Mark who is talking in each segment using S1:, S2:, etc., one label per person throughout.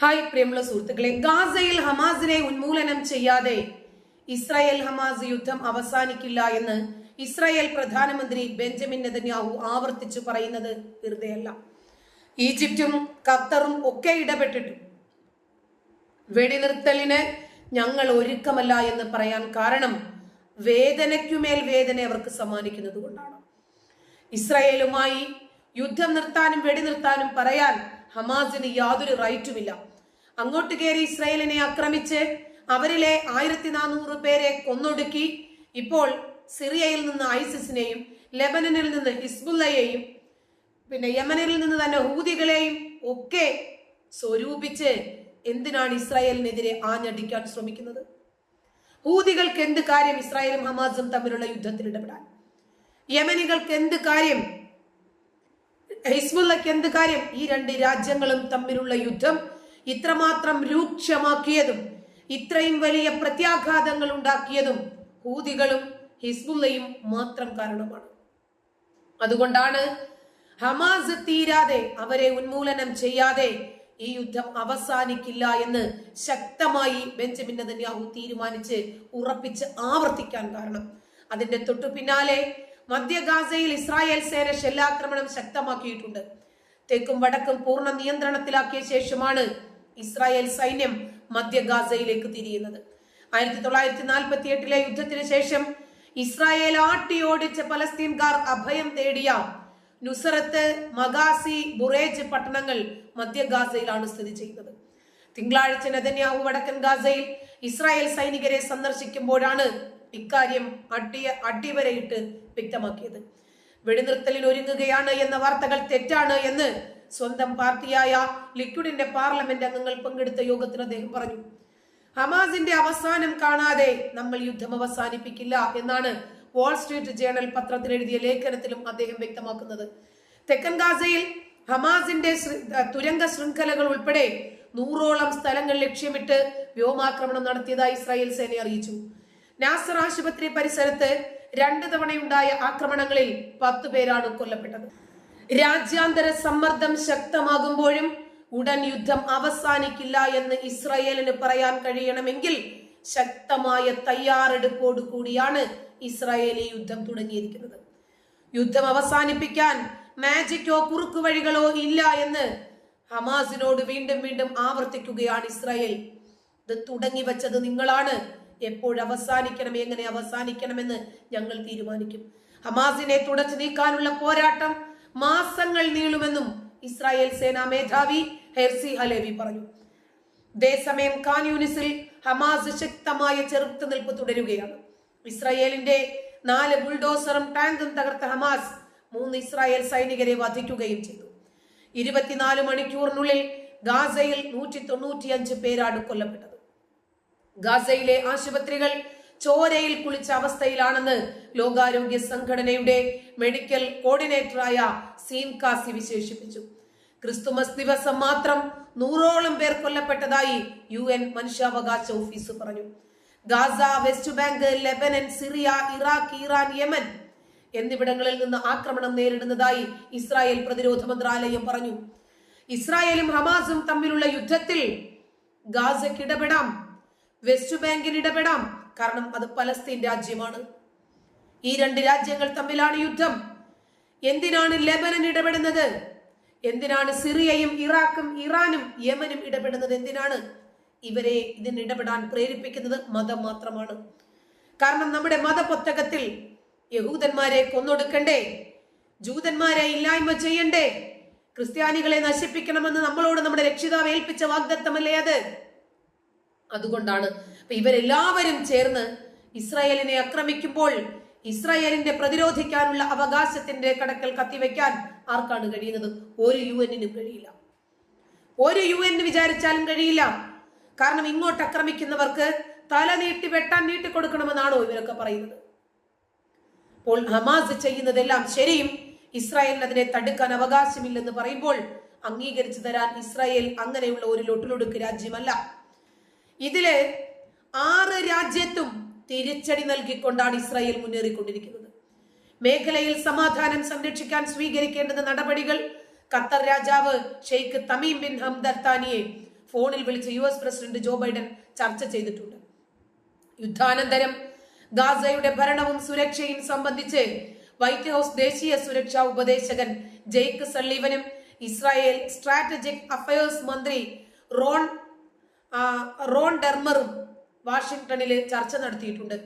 S1: Hi പ്രിയമുള്ള സുഹൃത്തുക്കളെ ഗാസയിൽ ഹമാസിനെ ഉന്മൂലനം ചെയ്യാതെ ഇസ്രായേൽ ഹമാസ് യുദ്ധം അവസാനിക്കില്ല എന്ന് ഇസ്രായേൽ പ്രധാനമന്ത്രി ബെഞ്ചമിൻ നെതന്യാഹു ആവർത്തിച്ചു പറയുന്നത് വെറുതെയല്ല. ഈജിപ്തും ഖത്തറും ഒക്കെ ഇടപെട്ടിട്ടു വെടിനിർത്തലിന് ഞങ്ങൾ ഒരുക്കമല്ല എന്ന് പറയാൻ കാരണം വേദനയ്ക്കുമേൽ വേദന അവർക്ക് സമ്മാനിക്കുന്നത് കൊണ്ടാണ്. ഇസ്രായേലുമായി യുദ്ധം നിർത്താനും വെടിനിർത്താനും പറയാൻ ഹമാസിന് യാതൊരു റൈറ്റുമില്ല. അങ്ങോട്ട് കയറി ഇസ്രായേലിനെ ആക്രമിച്ച് അവരിലെ ആയിരത്തി നാനൂറ് പേരെ കൊന്നൊടുക്കി. ഇപ്പോൾ സിറിയയിൽ നിന്ന് ഐസിസിനെയും ലെബനനിൽ നിന്ന് ഹിസ്ബുല്ലയെയും പിന്നെ യമനിൽ നിന്ന് തന്നെ ഹൂതികളെയും ഒക്കെ സ്വരൂപിച്ച് എന്തിനാണ് ഇസ്രായേലിനെതിരെ ആഞ്ഞടിക്കാൻ ശ്രമിക്കുന്നത്? ഹൂതികൾക്ക് എന്ത് കാര്യം ഇസ്രായേലും ഹമാസും തമ്മിലുള്ള യുദ്ധത്തിൽ ഇടപെടാൻ? യമനികൾക്ക് എന്ത് കാര്യം ഹിസ്ബുല്ലയ്ക്ക് എന്ത് കാര്യം ഈ രണ്ട് രാജ്യങ്ങളും തമ്മിലുള്ള യുദ്ധം ഇത്രമാത്രം രൂക്ഷമാക്കിയതും ഇത്രയും വലിയ പ്രത്യാഘാതങ്ങൾ ഉണ്ടാക്കിയതും ഹൂതികളും ഹിസ്ബുള്ളയും മാത്രം കാരണമാണ്. അതുകൊണ്ടാണ് ഹമാസ് തീരാതെ അവരെ ഉന്മൂലനം ചെയ്യാതെ ഈ യുദ്ധം അവസാനിക്കില്ല എന്ന് ശക്തമായി ബെഞ്ചമിൻ നെതന്യാഹു തീരുമാനിച്ച് ഉറപ്പിച്ച് ആവർത്തിക്കാൻ കാരണം. അതിന്റെ തൊട്ടു പിന്നാലെ മധ്യ ഗാസയിൽ ഇസ്രായേൽ സേന ഷെല്ലാക്രമണം ശക്തമാക്കിയിട്ടുണ്ട്. തെക്കും വടക്കും പൂർണ നിയന്ത്രണത്തിലാക്കിയ ശേഷമാണ് ഇസ്രായേൽ സൈന്യം മധ്യ ഗാസയിലേക്ക് തിരിയുന്നത്. ആയിരത്തി തൊള്ളായിരത്തി നാൽപ്പത്തി എട്ടിലെ യുദ്ധത്തിന് ശേഷം ഇസ്രായേൽ ആട്ടിയോടിച്ച പലസ്തീൻകാർ അഭയം തേടിയ നുസറത്ത് മഗാസി ബുറേജ് പട്ടണങ്ങൾ മധ്യ ഗാസയിലാണ് സ്ഥിതി ചെയ്യുന്നത്. തിങ്കളാഴ്ച നെതന്യാഹു വടക്കൻ ഗാസയിൽ ഇസ്രായേൽ സൈനികരെ സന്ദർശിക്കുമ്പോഴാണ് ഇക്കാര്യം അടിയ അടിവരയിട്ട് വ്യക്തമാക്കിയത്. വെടിനിർത്തലിൽ ഒരുങ്ങുകയാണ് എന്ന വാർത്തകൾ തെറ്റാണ് എന്ന് സ്വന്തം പാർട്ടിയായ ലിക്വിഡിന്റെ പാർലമെന്റ് അംഗങ്ങൾ പങ്കെടുത്ത യോഗത്തിൽ അദ്ദേഹം പറഞ്ഞു ഹമാസിന്റെ അവസാനം കാണാതെ നമ്മൾ യുദ്ധം അവസാനിപ്പിക്കില്ല എന്നാണ് വാൾ സ്ട്രീറ്റ് ജേണൽ പത്രത്തിൽ എഴുതിയ ലേഖനത്തിലും അദ്ദേഹം വ്യക്തമാക്കുന്നത്. തെക്കൻ ഗാസയിൽ ഹമാസിന്റെ തുരങ്ക ശൃംഖലകൾ ഉൾപ്പെടെ നൂറോളം സ്ഥലങ്ങൾ ലക്ഷ്യമിട്ട് വ്യോമാക്രമണം നടത്തിയതായി ഇസ്രായേൽ സേന അറിയിച്ചു. നാസർ ആശുപത്രി പരിസരത്ത് രണ്ട് തവണയുണ്ടായ ആക്രമണങ്ങളിൽ പത്തു പേരാണ് കൊല്ലപ്പെട്ടത്. രാജ്യാന്തര സമ്മർദ്ദം ശക്തമാകുമ്പോഴും ഉടൻ യുദ്ധം അവസാനിക്കില്ല എന്ന് ഇസ്രയേലിന് പറയാൻ കഴിയണമെങ്കിൽ ശക്തമായ തയ്യാറെടുപ്പോടു കൂടിയാണ് ഇസ്രായേലി യുദ്ധം തുടങ്ങിയിരിക്കുന്നത്. യുദ്ധം അവസാനിപ്പിക്കാൻ മാജിക്കോ കുറുക്കു വഴികളോ ഇല്ല എന്ന് ഹമാസിനോട് വീണ്ടും വീണ്ടും ആവർത്തിക്കുകയാണ് ഇസ്രായേൽ. ഇത് തുടങ്ങി വെച്ചത് നിങ്ങളാണ്. എപ്പോഴവസാനിക്കണം എങ്ങനെ അവസാനിക്കണമെന്ന് ഞങ്ങൾ തീരുമാനിക്കും. ഹമാസിനെ തുടച്ചു നീക്കാനുള്ള പോരാട്ടം മാസങ്ങൾ നീളുമെന്നും ഇസ്രായേൽ സേനാ മേധാവി ഹെർസി ഹലേവി പറഞ്ഞു. അതേസമയം ഖാൻ യൂണിസിൽ ഹമാസ് ശക്തമായ ചെറുത്തുനിൽപ്പ് തുടരുകയാണ്. ഇസ്രായേലിന്റെ നാല് ബുൾഡോസറും ടാങ്കും തകർത്ത ഹമാസ് മൂന്ന് ഇസ്രായേൽ സൈനികരെ വധിക്കുകയും ചെയ്തു. ഇരുപത്തിനാല് മണിക്കൂറിനുള്ളിൽ ഗാസയിൽ നൂറ്റി തൊണ്ണൂറ്റിയഞ്ച് പേരാണ് കൊല്ലപ്പെട്ടത്. ഗാസയിലെ ആശുപത്രികൾ ചോരയിൽ കുളിച്ച അവസ്ഥയിലാണെന്ന് ലോകാരോഗ്യ സംഘടനയുടെ മെഡിക്കൽ കോർഡിനേറ്ററായ സീൻ കാസി വിശേഷിപ്പിച്ചു. ക്രിസ്തുമസ് ദിവസം മാത്രം നൂറോളം പേർ കൊല്ലപ്പെട്ടതായി യു എൻ മനുഷ്യാവകാശ ഓഫീസ് പറഞ്ഞു. Gaza West Bank Lebanon Syria Iraq Iran Yemen എന്നിവിടങ്ങളിൽ നിന്ന് ആക്രമണം നേരിടുന്നതായി ഇസ്രായേൽ പ്രതിരോധ മന്ത്രാലയം പറഞ്ഞു. ഇസ്രായേലും ഹമാസും തമ്മിലുള്ള യുദ്ധത്തിൽ ഗാസയ്ക്ക് ഇടപെടാം വെസ്റ്റ് ബാങ്കിന് ഇടപെടാം കാരണം അത് പലസ്തീൻ രാജ്യമാണ്. ഈ രണ്ട് രാജ്യങ്ങൾ തമ്മിലാണ് യുദ്ധം. എന്തിനാണ് ലെബനൻ ഇടപെടുന്നത്? എന്തിനാണ് സിറിയയും ഇറാഖും ഇറാനും യമനും ഇടപെടുന്നത്? എന്തിനാണ് ഇവരെ ഇതിന് ഇടപെടാൻ പ്രേരിപ്പിക്കുന്നത്? മതം മാത്രമാണ്. കാരണം നമ്മുടെ മതപുസ്തകത്തിൽ യഹൂദന്മാരെ കൊന്നൊടുക്കണ്ടേ? ജൂതന്മാരെ ഇല്ലായ്മ ചെയ്യണ്ടേ? ക്രിസ്ത്യാനികളെ നശിപ്പിക്കണമെന്ന് നമ്മളോട് നമ്മുടെ രക്ഷിതാവ് ഏൽപ്പിച്ച വാഗ്ദത്തമല്ലേ അത്? അതുകൊണ്ടാണ് ഇവരെല്ലാവരും ചേർന്ന് ഇസ്രായേലിനെ ആക്രമിക്കുമ്പോൾ ഇസ്രായേലിന്റെ പ്രതിരോധിക്കാനുള്ള അവകാശത്തിന്റെ കടക്കൽ കത്തിവെക്കാൻ ആർക്കാണ് കഴിയുന്നത്? ഒരു യു എന്നിനും കഴിയില്ല. ഒരു യു എന്ന് വിചാരിച്ചാലും കഴിയില്ല. കാരണം ഇങ്ങോട്ട് ആക്രമിക്കുന്നവർക്ക് തല നീട്ടി വെട്ടാൻ നീട്ടിക്കൊടുക്കണമെന്നാണോ ഇവരൊക്കെ പറയുന്നത്? അപ്പോൾ ഹമാസ് ചെയ്യുന്നതെല്ലാം ശരിയും. ഇസ്രായേലിന് അതിനെ തടുക്കാൻ അവകാശമില്ലെന്ന് പറയുമ്പോൾ അംഗീകരിച്ചു തരാൻ ഇസ്രായേൽ അങ്ങനെയുള്ള ഒരു ലൊട്ടിലൊടുക്ക് രാജ്യമല്ല. ഇതിൽ ആറ് രാജ്യത്തും തിരിച്ചടി നൽകിക്കൊണ്ടാണ് ഇസ്രായേൽ മുന്നേറിക്കൊണ്ടിരിക്കുന്നത്. മേഖലയിൽ സമാധാനം സംരക്ഷിക്കാൻ സ്വീകരിക്കേണ്ടത് നടപടികൾ ഖത്തർ രാജാവ് ഷെയ്ഖ് തമീം ബിൻ ഹംദർ താനിയെ ഫോണിൽ വിളിച്ച് U S president Joe Biden ചർച്ച ചെയ്തിട്ടുണ്ട്. യുദ്ധാനന്തരം ഗാസയുടെ ഭരണവും സുരക്ഷയും സംബന്ധിച്ച് വൈറ്റ് ഹൗസ് ദേശീയ സുരക്ഷാ ഉപദേശകൻ ജെയ്ക്ക് സള്ളീവനും ഇസ്രായേൽ സ്ട്രാറ്റജിക് അഫയേഴ്സ് മന്ത്രി റോൺ റോൺ ഡെർമറും വാഷിംഗ്ടണിൽ ചർച്ച നടത്തിയിട്ടുണ്ട്.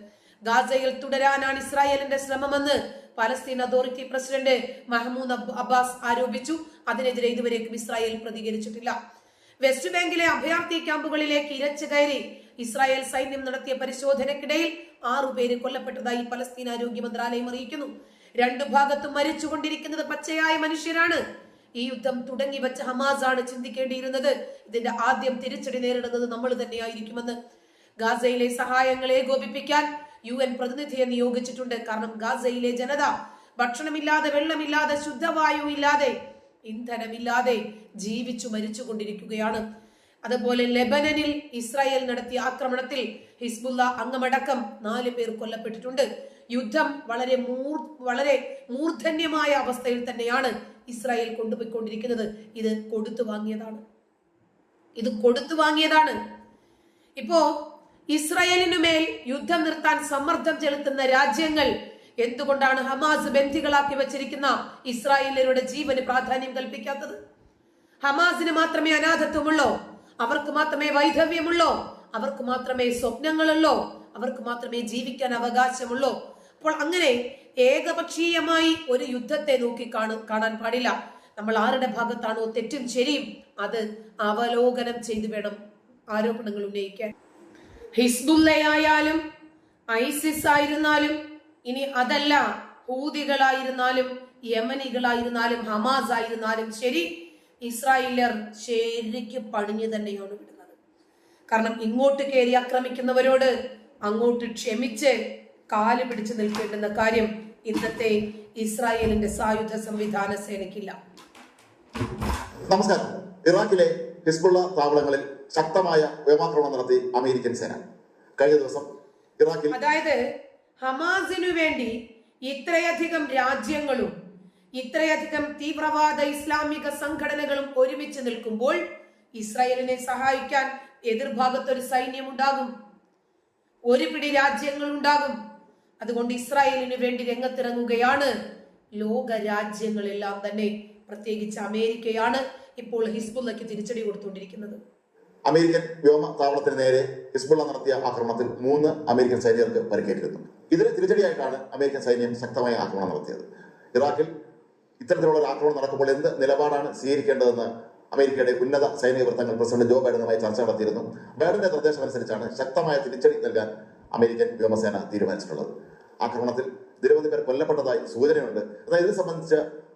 S1: ഗാസയിൽ തുടരാനാണ് ഇസ്രായേലിന്റെ ശ്രമമെന്ന് Palestine Authority president Mahmoud Abbas ആരോപിച്ചു. അതിനെതിരെ ഇതുവരേക്കും ഇസ്രായേൽ പ്രതികരിച്ചിട്ടില്ല. വെസ്റ്റ് ബാങ്കിലെ അഭയാർത്ഥി ക്യാമ്പുകളിലേക്ക് ഇരച്ചു കയറി ഇസ്രായേൽ സൈന്യം നടത്തിയ പരിശോധനയ്ക്കിടയിൽ ആറുപേര് കൊല്ലപ്പെട്ടതായി പലസ്തീൻ ആരോഗ്യ മന്ത്രാലയം അറിയിക്കുന്നു. രണ്ടു ഭാഗത്തും മരിച്ചുകൊണ്ടിരിക്കുന്നത് പച്ചയായ മനുഷ്യരാണ്. ഈ യുദ്ധം തുടങ്ങി വെച്ച ഹമാസ് ആണ് ചിന്തിക്കേണ്ടിയിരുന്നത്. ഇതിന്റെ ആദ്യം തിരിച്ചടി നേരിടുന്നത് നമ്മൾ തന്നെയായിരിക്കുമെന്ന് ഗാസയിലെ സഹായങ്ങൾ ഏകോപിപ്പിക്കാൻ യു എൻ പ്രതിനിധിയെ നിയോഗിച്ചിട്ടുണ്ട്. കാരണം ഗാസയിലെ ജനത ഭക്ഷണമില്ലാതെ വെള്ളമില്ലാതെ ശുദ്ധവായു ഇല്ലാതെ ഇന്ധനമില്ലാതെ ജീവിച്ചു മരിച്ചു കൊണ്ടിരിക്കുകയാണ് അതുപോലെ ലെബനനിൽ ഇസ്രായേൽ നടത്തിയ ആക്രമണത്തിൽ ഹിസ്ബുല്ല അംഗമടക്കം നാല് പേർ കൊല്ലപ്പെട്ടിട്ടുണ്ട്. യുദ്ധം വളരെ മൂർ വളരെ മൂർധന്യമായ അവസ്ഥയിൽ തന്നെയാണ് ഇസ്രായേൽ കൊണ്ടുപോയിക്കൊണ്ടിരിക്കുന്നത്. ഇത് കൊടുത്തു വാങ്ങിയതാണ്. ഇത് കൊടുത്തു വാങ്ങിയതാണ്. ഇപ്പോ ഇസ്രായേലിനു മേൽ യുദ്ധം നിർത്താൻ സമ്മർദ്ദം ചെലുത്തുന്ന രാജ്യങ്ങൾ എന്തുകൊണ്ടാണ് ഹമാസ് ബന്ധികളാക്കി വെച്ചിരിക്കുന്ന ഇസ്രായേലരുടെ ജീവന് പ്രാധാന്യം കൽപ്പിക്കാത്തത്? ഹമാസിന് മാത്രമേ അനാഥത്വമുള്ളോ? അവർക്ക് മാത്രമേ വൈധവ്യമുള്ളോ? അവർക്ക് മാത്രമേ സ്വപ്നങ്ങളുള്ളോ? അവർക്ക് മാത്രമേ ജീവിക്കാൻ അവകാശമുള്ളോ? അപ്പോൾ അങ്ങനെ ഏകപക്ഷീയമായി ഒരു യുദ്ധത്തെ നോക്കി കാണു കാണാൻ പാടില്ല. നമ്മൾ ആരുടെ ഭാഗത്താണോ തെറ്റും ശരിയും അത് അവലോകനം ചെയ്തു വേണം ആരോപണങ്ങൾ ഉന്നയിക്കാൻ. ഹിസ്ബുല്ലയായാലും ഐസിസ് ആയിരുന്നാലും ഇനി അതല്ല ഹൂതികളായിരുന്നാലും യമനികളായിരുന്നാലും ഹമാസ് ആയിരുന്നാലും ശരി ഇസ്രായേലർ ശരിക്ക് പണിഞ്ഞു തന്നെയാണ് വിടുന്നത്. കാരണം ഇങ്ങോട്ട് കയറി ആക്രമിക്കുന്നവരോട് അങ്ങോട്ട് ക്ഷമിച്ച് കാൽ പിടിച്ചു നിൽക്കേണ്ടുന്ന കാര്യം ഇന്നത്തെ ഇസ്രായേലിന്റെ സായുധ സംവിധാന സേനയ്ക്കില്ല.
S2: നമസ്കാരം. ഇറാഖിലെ ഹിസ്ബുള്ള താവളങ്ങളിൽ ശക്തമായ വ്യോമാക്രമണം നടത്തി അമേരിക്കൻ സേന. കഴിഞ്ഞ ദിവസം ഇറാഖിൽ
S1: അതായത് ഹമാസിനു വേണ്ടി ഇത്രയധികം രാജ്യങ്ങളും ഇത്രയധികം തീവ്രവാദ ഇസ്ലാമിക സംഘടനകളും ഒരുമിച്ച് നിൽക്കുമ്പോൾ ഇസ്രായേലിനെ സഹായിക്കാൻ എതിർഭാഗത്ത് ഒരു സൈന്യം ഉണ്ടാകും. ഒരു പിടി രാജ്യങ്ങൾ ഉണ്ടാകും. അതുകൊണ്ട് ഇസ്രായേലിന് വേണ്ടി രംഗത്തിറങ്ങുകയാണ്. ലോക രാജ്യങ്ങളെല്ലാം തന്നെ. പ്രത്യേകിച്ച് അമേരിക്കയാണ് ഇപ്പോൾ ഹിസ്ബുള്ളക്ക് തിരിച്ചടി കൊടുത്തുകൊണ്ടിരിക്കുന്നത്.
S2: അമേരിക്കൻ വ്യോമ താവളത്തിന് നേരെ ഹിസ്ബുള്ള നടത്തിയ ആക്രമണത്തിൽ മൂന്ന് അമേരിക്കൻ സൈനികർക്ക് പരിക്കേറ്റിരുന്നു. ഇതിന് തിരിച്ചടിയായിട്ടാണ് അമേരിക്കൻ സൈന്യം ശക്തമായ ആക്രമണം നടത്തിയത്. ഇറാഖിൽ ഇത്തരത്തിലുള്ള ഒരു ആക്രമണം നടക്കുമ്പോൾ എന്ത് നിലപാടാണ് സ്വീകരിക്കേണ്ടതെന്ന് അമേരിക്കയുടെ ഉന്നത സൈനിക വൃത്തങ്ങൾ പ്രസിഡന്റ് ജോ ബൈഡനുമായി ചർച്ച നടത്തിയിരുന്നു. ബൈഡന്റെ നിർദ്ദേശമനുസരിച്ചാണ് ശക്തമായ തിരിച്ചടി നൽകാൻ അമേരിക്കൻ വ്യോമസേന തീരുമാനിച്ചിട്ടുള്ളത്. ആക്രമണത്തിൽ നിരവധി പേർ കൊല്ലപ്പെട്ടതായി സൂചനയുണ്ട്. എന്നാൽ ഇത് സംബന്ധിച്ച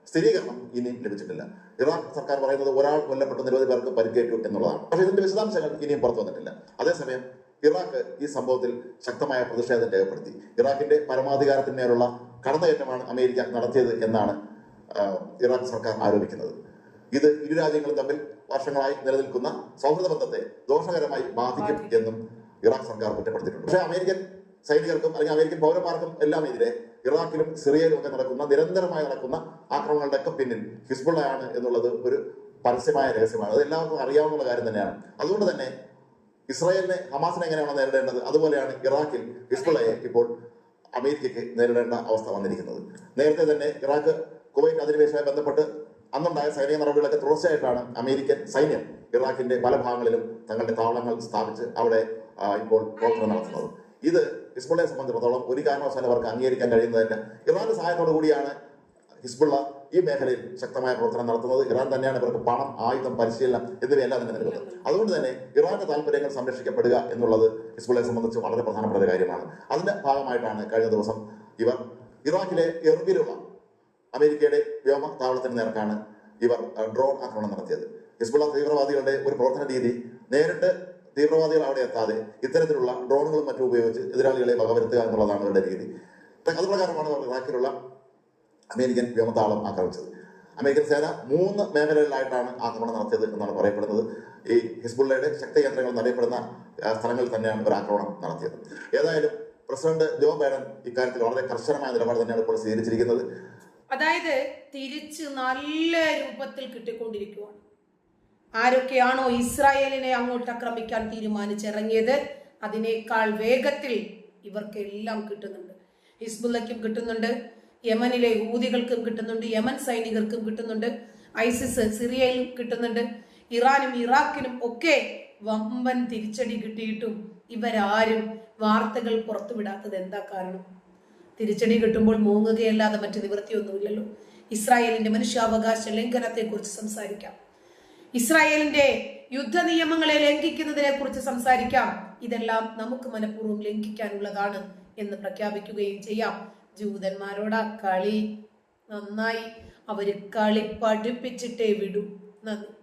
S2: സ്ഥിരീകരണം ഇനിയും ലഭിച്ചിട്ടില്ല. ഇറാൻ സർക്കാർ പറയുന്നത് ഒരാൾ കൊല്ലപ്പെട്ട നിരവധി പേർക്ക് പരിക്കേറ്റു എന്നുള്ളതാണ്. പക്ഷേ ഇതിന്റെ വിശദാംശങ്ങൾ ഇനിയും പുറത്തു വന്നിട്ടില്ല. അതേസമയം ഇറാഖ് ഈ സംഭവത്തിൽ ശക്തമായ പ്രതിഷേധം രേഖപ്പെടുത്തി. ഇറാഖിന്റെ പരമാധികാരത്തിന്മേലുള്ള കടന്നുകയറ്റമാണ് അമേരിക്ക നടത്തിയത് എന്നാണ് ഇറാഖ് സർക്കാർ ആരോപിക്കുന്നത്. ഇത് ഇരു രാജ്യങ്ങളും തമ്മിൽ വർഷങ്ങളായി നിലനിൽക്കുന്ന സൗഹൃദ ബന്ധത്തെ ദോഷകരമായി ബാധിക്കും എന്നും ഇറാഖ് സർക്കാർ കുറ്റപ്പെടുത്തിയിട്ടുണ്ട്. പക്ഷേ അമേരിക്കൻ സൈനികർക്കും അല്ലെങ്കിൽ അമേരിക്കൻ പൗരന്മാർക്കും എല്ലാം എതിരെ ഇറാഖിലും സിറിയയിലും ഒക്കെ നടക്കുന്ന നിരന്തരമായി നടക്കുന്ന ആക്രമണങ്ങളുടെ ഒക്കെ പിന്നിൽ ഹിസ്ബുള്ളയാണ് എന്നുള്ളത് ഒരു പരസ്യമായ രഹസ്യമാണ്. അത് എല്ലാവർക്കും അറിയാവുന്ന കാര്യം തന്നെയാണ്. അതുകൊണ്ട് തന്നെ ഇസ്രായേലിനെ ഹമാസിനെ എങ്ങനെയാണ് നേരിടേണ്ടത്? അതുപോലെയാണ് ഇറാഖിൽ ഹിസ്ബുള്ളയെ ഇപ്പോൾ അമേരിക്കയ്ക്ക് നേരിടേണ്ട അവസ്ഥ വന്നിരിക്കുന്നത്. നേരത്തെ തന്നെ ഇറാഖ് കുവൈറ്റ് അധിനിവേശവുമായി ബന്ധപ്പെട്ട് അന്നുണ്ടായ സൈനിക നടപടികളൊക്കെ തുടർച്ചയായിട്ടാണ് അമേരിക്കൻ സൈന്യം ഇറാഖിന്റെ പല ഭാഗങ്ങളിലും തങ്ങളുടെ താവളങ്ങൾ സ്ഥാപിച്ച് അവിടെ ഇപ്പോൾ പ്രവർത്തനം നടത്തുന്നത്. ഇത് ഹിസ്ബുള്ളയെ സംബന്ധിച്ചിടത്തോളം ഒരു കാരണവശാലും അവർക്ക് അംഗീകരിക്കാൻ കഴിയുന്നതല്ല. ഇറാന്റെ സഹായത്തോടു കൂടിയാണ് ഹിസ്ബുള്ള ഈ മേഖലയിൽ ശക്തമായ പ്രവർത്തനം നടത്തുന്നത്. ഇറാൻ തന്നെയാണ് ഇവർക്ക് പണം ആയുധം പരിശീലനം എന്നിവയെല്ലാം തന്നെ നൽകുന്നത്. അതുകൊണ്ട് തന്നെ ഇറാന്റെ താല്പര്യങ്ങൾ സംരക്ഷിക്കപ്പെടുക എന്നുള്ളത് ഹിസ്ബുള്ളയെ സംബന്ധിച്ച് വളരെ പ്രധാനപ്പെട്ട ഒരു കാര്യമാണ്. അതിന്റെ ഭാഗമായിട്ടാണ് കഴിഞ്ഞ ദിവസം ഇവർ ഇറാഖിലെ എർബിലുള്ള അമേരിക്കയുടെ വ്യോമ താവളത്തിന് നേർക്കാണ് ഇവർ ഡ്രോൺ ആക്രമണം നടത്തിയത്. ഹിസ്ബുള്ള തീവ്രവാദികളുടെ ഒരു പ്രവർത്തന രീതി നേരിട്ട് തീവ്രവാദികൾ അവിടെ എത്താതെ ഇത്തരത്തിലുള്ള ഡ്രോണുകളും മറ്റും ഉപയോഗിച്ച് എതിരാളികളെ വകവരുത്തുക എന്നുള്ളതാണ് അവരുടെ രീതി. അതുപ്രകാരമാണ് അവർ ഇറാഖിലുള്ള അമേരിക്കൻ വ്യോമതാളം ആക്രമിച്ചത്. അമേരിക്കൻ സേന മൂന്ന് മേഖലകളിലായിട്ടാണ് ആക്രമണം നടത്തിയത് എന്നാണ് പറയപ്പെടുന്നത്. ഈ ഹിസ്ബുള്ളയുടെ ശക്തി കേന്ദ്രങ്ങൾ എന്നറിയപ്പെടുന്ന സ്ഥലങ്ങളിൽ തന്നെയാണ് ഒരു ആക്രമണം നടത്തിയത്. ഏതായാലും പ്രസിഡന്റ് ജോ ബൈഡൻ ഇക്കാര്യത്തിൽ വളരെ കർശനമായ നിലപാട് തന്നെയാണ് ഇപ്പോൾ സ്വീകരിച്ചിരിക്കുന്നത്.
S1: അതായത് തിരിച്ച് നല്ല രൂപത്തിൽ കിട്ടിക്കൊണ്ടിരിക്കുകയാണ് ആരൊക്കെയാണോ ഇസ്രായേലിനെ അങ്ങോട്ട് ആക്രമിക്കാൻ തീരുമാനിച്ചിറങ്ങിയത്? അതിനേക്കാൾ വേഗത്തിൽ ഇവർക്ക് എല്ലാം കിട്ടുന്നുണ്ട്. ഹിസ്ബുല്ലയ്ക്കും കിട്ടുന്നുണ്ട് യമനിലെ ഊതികൾക്കും കിട്ടുന്നുണ്ട് യമൻ സൈനികർക്കും കിട്ടുന്നുണ്ട് ഐസിസ് സിറിയയിലും കിട്ടുന്നുണ്ട് ഇറാനും ഇറാഖിനും ഒക്കെ വമ്പൻ തിരിച്ചടി കിട്ടിയിട്ടും ഇവരാരും വാർത്തകൾ പുറത്തുവിടാത്തത് എന്താ കാരണം? തിരിച്ചടി കിട്ടുമ്പോൾ മൂങ്ങുകയല്ലാതെ മറ്റു നിവൃത്തിയൊന്നുമില്ലല്ലോ. ഇസ്രായേലിന്റെ മനുഷ്യാവകാശ ലംഘനത്തെക്കുറിച്ച് സംസാരിക്കാം. ഇസ്രായേലിന്റെ യുദ്ധ നിയമങ്ങളെ ലംഘിക്കുന്നതിനെ കുറിച്ച് സംസാരിക്കാം. ഇതെല്ലാം നമുക്ക് മനഃപൂർവം ലംഘിക്കാനുള്ളതാണ് എന്ന് പ്രഖ്യാപിക്കുകയും ചെയ്യാം. ജൂതന്മാരോട് കളി നന്നായി അവർ കളി പഠിപ്പിച്ചിട്ടേ വിടൂ. നന്ദി.